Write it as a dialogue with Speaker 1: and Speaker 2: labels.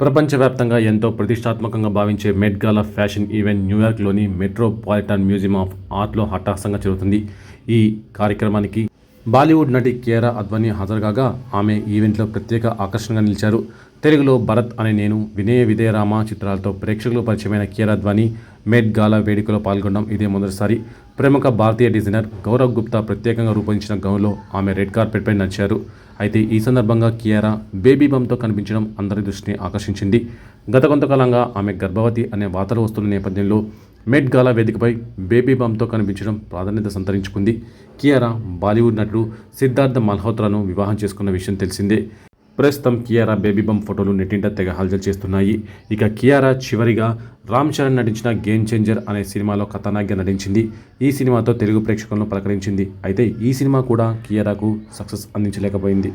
Speaker 1: ప్రపంచవ్యాప్తంగా ఎంతో ప్రతిష్టాత్మకంగా భావించే మెట్ గాలా ఫ్యాషన్ ఈవెంట్ న్యూయార్క్లోని మెట్రోపాలిటన్ మ్యూజియం ఆఫ్ ఆర్ట్లో హఠాత్సంగా జరుగుతుంది. ఈ కార్యక్రమానికి బాలీవుడ్ నటి కేరా అద్వానీ హాజరుకాగా ఆమె ఈవెంట్లో ప్రత్యేక ఆకర్షణగా నిలిచారు. తెలుగులో భరత్ అనే నేను వినయ విజయరామ చిత్రాలతో ప్రేక్షకులు పరిచయమైన కియారా మెడ్ గాలా వేడుకలో పాల్గొనడం ఇదే మొదటిసారి. ప్రముఖ భారతీయ డిజైనర్ గౌరవ్ గుప్తా ప్రత్యేకంగా రూపొందించిన గౌన్లో ఆమె రెడ్ కార్పెట్పై నడిచారు. అయితే ఈ సందర్భంగా కియారా బేబీ బంతో కనిపించడం అందరి దృష్టిని ఆకర్షించింది. గత కొంతకాలంగా ఆమె గర్భవతి అనే వార్తలు వస్తున్న నేపథ్యంలో మెడ్ గాలా వేదికపై బేబీ బమ్తో కనిపించడం ప్రాధాన్యత సంతరించుకుంది. కియారా బాలీవుడ్ నటుడు సిద్ధార్థ మల్హోత్రాను వివాహం చేసుకున్న విషయం తెలిసిందే. ప్రస్తుతం కియారా బేబీ బమ్ ఫోటోలు నెట్టింట తెగ హల్చల్ చేస్తున్నాయి. ఇక కియారా చివరిగా రామ్ చరణ్ నటించిన గేమ్ చేంజర్ అనే సినిమాలో కథానాయికగా నటించింది. ఈ సినిమాతో తెలుగు ప్రేక్షకులను పలకరించింది. అయితే ఈ సినిమా కూడా కియారాకు సక్సెస్ అందించలేకపోయింది.